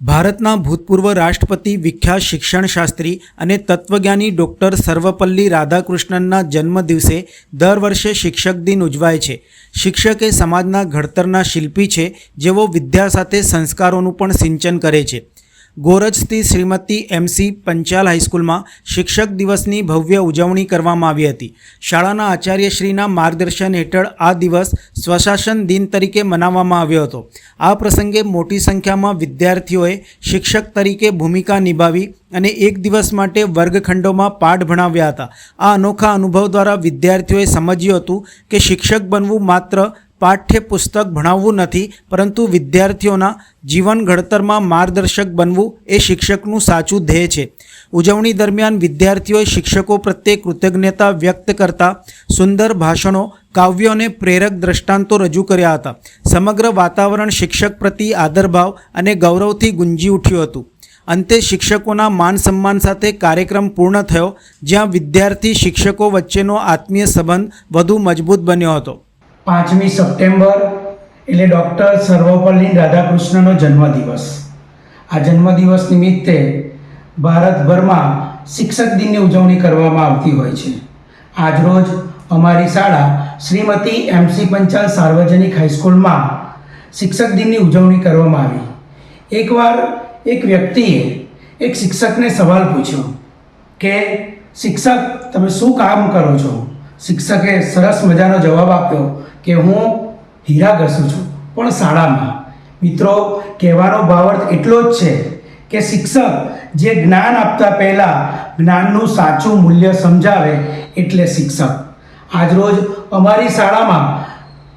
ભારતના ભૂતપૂર્વ રાષ્ટ્રપતિ, વિખ્યાત શિક્ષણશાસ્ત્રી અને તત્વજ્ઞાની ડૉક્ટર સર્વપલ્લી રાધાકૃષ્ણનના જન્મદિવસે દર વર્ષે શિક્ષક દિન ઉજવાય છે. શિક્ષક એ સમાજના ઘડતરના શિલ્પી છે, જેઓ વિદ્યા સાથે સંસ્કારોનું પણ સિંચન કરે છે. ગોરજ સ્થિત શ્રીમતી એમસી પંચાલ હાઈસ્કૂલમાં શિક્ષક દિવસની ભવ્ય ઉજવણી કરવામાં આવી હતી. શાળાના આચાર્યશ્રીના માર્ગદર્શન હેઠળ આ દિવસ સ્વશાસન દિન તરીકે મનાવવામાં આવ્યો હતો. આ પ્રસંગે મોટી સંખ્યામાં વિદ્યાર્થીઓએ શિક્ષક તરીકે ભૂમિકા નિભાવી અને એક દિવસ માટે વર્ગખંડોમાં પાઠ ભણાવ્યા હતા. આ અનોખા અનુભવ દ્વારા વિદ્યાર્થીઓએ સમજ્યું હતું કે શિક્ષક બનવું માત્ર પાઠ્ય પુસ્તક ભણાવવું નથી, પરંતુ વિદ્યાર્થીઓના જીવન ઘડતરમાં માર્ગદર્શક બનવું એ શિક્ષકનું સાચું ધ્યેય છે. ઉજવણી દરમિયાન વિદ્યાર્થીઓએ શિક્ષકો પ્રત્યે કૃતજ્ઞતા વ્યક્ત કરતા સુંદર ભાષણો, કાવ્યો અને પ્રેરક દ્રષ્ટાંતો રજૂ કર્યા હતા. સમગ્ર વાતાવરણ શિક્ષક પ્રતિ આદરભાવ અને ગૌરવથી ગુંજી ઉઠ્યું હતું. અંતે શિક્ષકોના માન સન્માન સાથે કાર્યક્રમ પૂર્ણ થયો, જ્યાં વિદ્યાર્થી શિક્ષકો વચ્ચેનો આત્મીય સંબંધ વધુ મજબૂત બન્યો હતો. પાંચમી સપ્ટેમ્બર એટલે ડૉક્ટર સર્વપલ્લી રાધાકૃષ્ણનો જન્મદિવસ. આ જન્મદિવસ નિમિત્તે ભારતભરમાં શિક્ષક દિનની ઉજવણી કરવામાં આવતી હોય છે. આજરોજ અમારી શાળા શ્રીમતી એમસી પંચાલ સાર્વજનિક હાઈસ્કૂલમાં શિક્ષક દિનની ઉજવણી કરવામાં આવી. એકવાર એક વ્યક્તિએ એક શિક્ષકને સવાલ પૂછ્યો કે, શિક્ષક, તમે શું કામ કરો છો? શિક્ષકે સરસ મજાનો જવાબ આપ્યો કે હું હીરા ઘસું છું. પણ શાળામાં. મિત્રો, કહેવાનો ભાવાર્થ એટલો જ છે કે શિક્ષક જે જ્ઞાન આપતા પહેલાં જ્ઞાનનું સાચું મૂલ્ય સમજાવે એટલે શિક્ષક. આજરોજ અમારી શાળામાં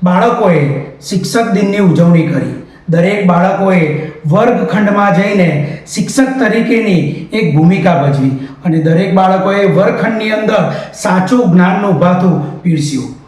બાળકોએ શિક્ષક દિનની ઉજવણી કરી. દરેક બાળકોએ વર્ગખંડમાં જઈને શિક્ષક તરીકેની એક ભૂમિકા ભજવી અને દરેક બાળકોએ વર્ગખંડની અંદર સાચું જ્ઞાનનું ભાથું પીરસ્યું.